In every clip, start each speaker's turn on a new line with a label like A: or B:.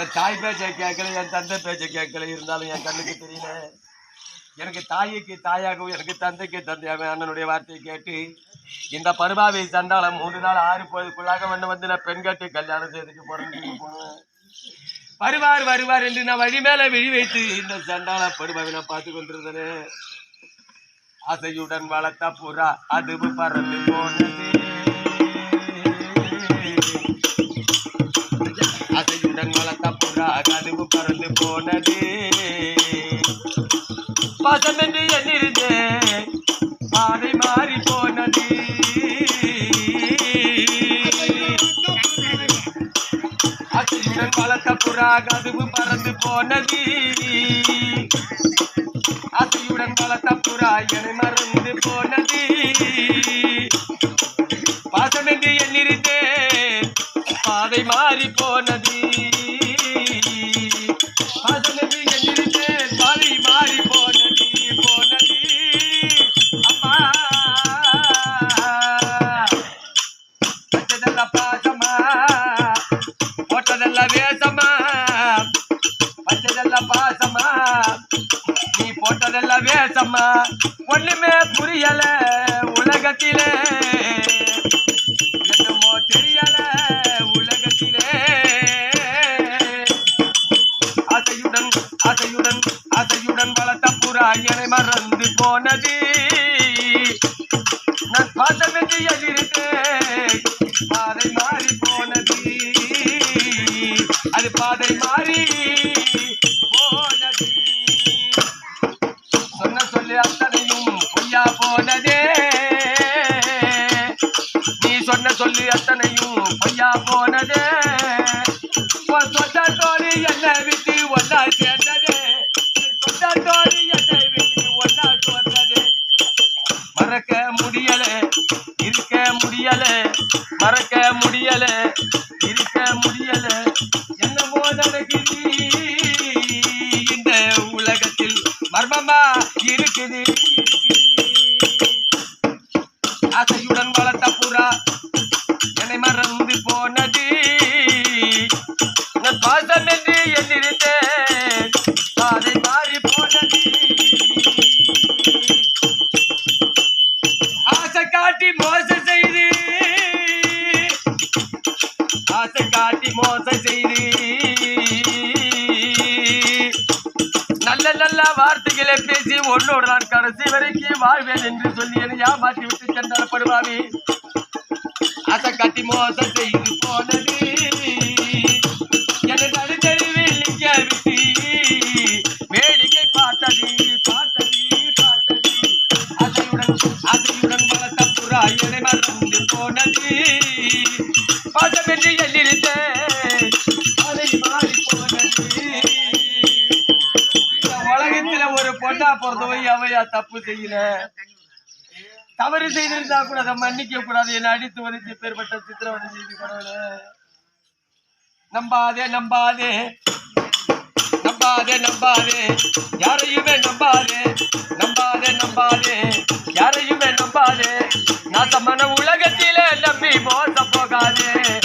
A: என் தாய் பேச்சை கேட்கல என் தந்தை பேச்சை கேட்கல இருந்தாலும் என் கண்ணுக்கு தெரியல. எனக்கு தாய்க்கு தாயாகவும் எனக்கு தந்தைக்கு தந்தையாக அண்ணனுடைய வார்த்தையை கேட்டு இந்த பருபாவை சண்டாளம் மூன்று நாள் ஆறு போதுக்குள்ளாக வந்து வந்து நான் பெண் கட்டி கல்யாணம் செய்துக்கு போறேன்னு போனேன். வருவார் வருவார் என்று நான் வழி மேல விழி வைத்து இந்த சண்டாள பருபாவை நான் பார்த்து கொண்டிருந்தேன். ஆசையுடன் வளர்த்த புறா அது பறந்து போனது. ஆசையுடன் வளர்த்த புறா கதுவு பறந்து போனது. பாசம் என்று எண்ணிருந்தேன் பாதை மாறி போனது. ஆசையுடன் வளர்த்த புறா கதுவு பறந்து போனது. ஆசையுடன் வளர்த்த புறா என்னை மறந்து போ போட்டதல்ல ஒண்ணுமே புரியல உலகத்திலே. என்னமோ தெரியல உலகத்திலே. அதையுடன் அதையுடன் அதையுடன் வளர்த்த புறா என்னை மறந்து போனது. நான் பார்த்த என்று எதிர்த்தேன் போனதே நீ சொன்ன சொல்லு அத்தனையும் பொய்யா போனதே. உன் சொந்த தோழி என்னை விட்டு ஒன்னா சேர்ந்ததே. என் சொந்த தோழி என்னை விட்டு ஒன்னா சொன்னதே மறக்க முடியல இருக்க முடியல. மறக்க ஆசையுடன் வளர்த்த புறா என்னை மறந்து போனது. பாசம் என்று எண்ணிருந்தேன். பாதை மாறி போனது. ஆசை காட்டி மோசம் செய்து. ஆசை காட்டி மோசம் செய்து. உன்னோடு நான் கடைசி வரைக்கும் வாழ்வேன் என்று சொல்லி என்னை ஏமாற்றி விட்டு சென்றப்படுவாவே படுவாவி கட்டி மோசம் செய்து போனது. நிற்க விட்டு. வேடிக்கை பார்த்தது பார்த்தது பார்த்தது. ஆசையுடன் ஆசையுடன் வளர்த்த புறா என்னை மறந்து போனது. பாசம் எல்லிருந்து தப்பு செய்யல. தவறு செய்திருந்தா கூட அதை மன்னிக்க கூடாது. என்ன அடித்து வலித்து பேர்பட்ட சித்திரவதை செய்து கடவுளே. நம்பாதே நம்பாதே. நம்பாதே நம்பாதே. யாரையுமே நம்பாதே. நம்பாதே நம்பாதே. யாரையுமே நம்பாதே. நாசமான உலகத்திலே நம்பி மோச போகாதே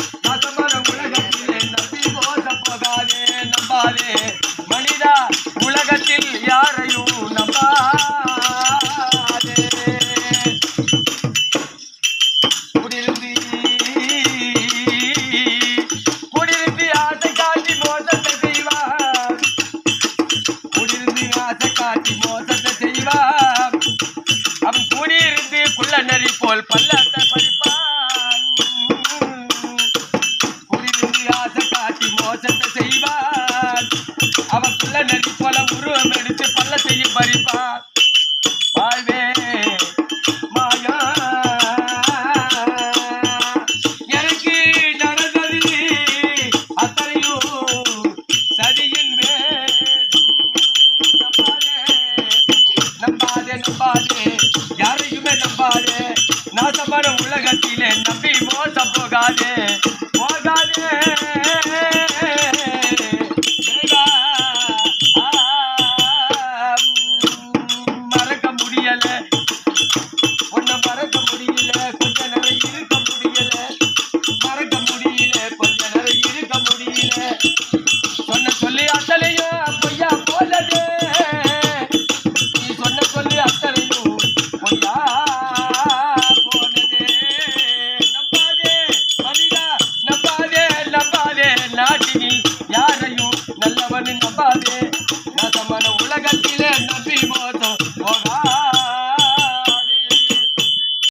A: ஆசை காட்டி மோசத்தை செய்வார் அவன் கூடியிருந்து குள்ள நரி போல் பல்லத்தை பறிப்பான் குடியிருந்து ஆசை காட்டி மோசத்தை செய்வான். அவன் குள்ள நரி போல உருவம் எடுத்து பள்ளத்தையும் பறிப்பான். நம்பாதே யாரையுமே நம்பாதே. நாசமான உலகத்திலே நம்பி மோசம் போகாதே.